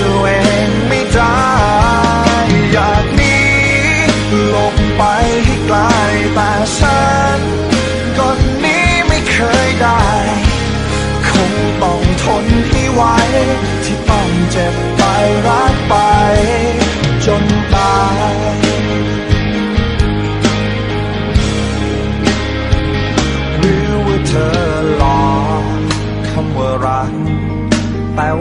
ตัวเองไม่ได้อยากหนีหลบไปให้ไกลแต่ฉันก็หนี้ไม่เคยได้ คงต้องทนให้ไหวที่ต้องเจ็บไปรักไป จนตายหรือว่าเธอ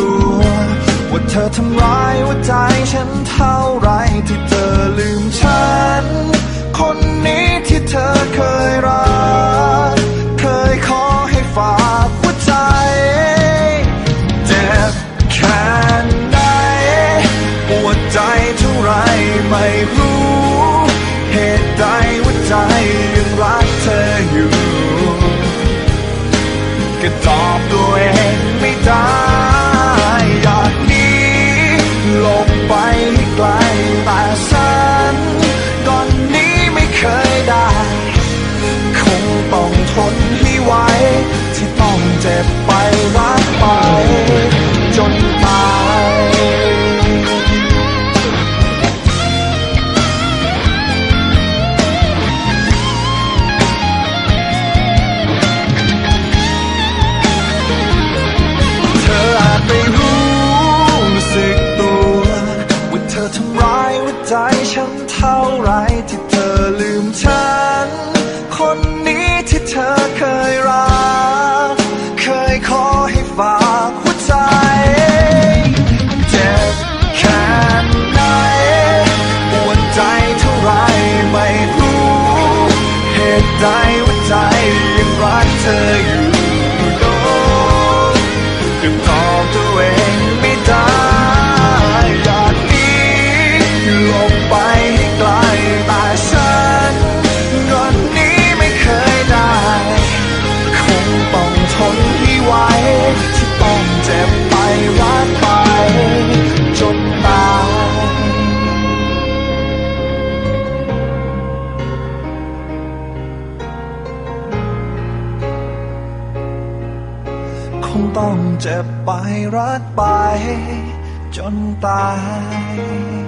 ว เธอทำร้ายหัวใจฉันเท่าไรที่เธอลืมฉัน คนนี้ที่เธอเคยรัก เคยขอให้ฝากหัวใจเจ็บแค่ไหนปวดใจเท่าไรไม่รู้ เหตุใดหัวใจยังรักเธออยู่ ก็ตอบตัวเองไม่ได้ ไรที่เธอลืมฉัน คนนี้ที่เธอเคยรัก เคยขอให้ฝากหัวใจเจ็บแค่ไหนปวดใจเท่าไรไม่รู้ เหตุใดหัวใจยังรักเธออยู่โดน ต้องเจ็บไปรักไป จนตาย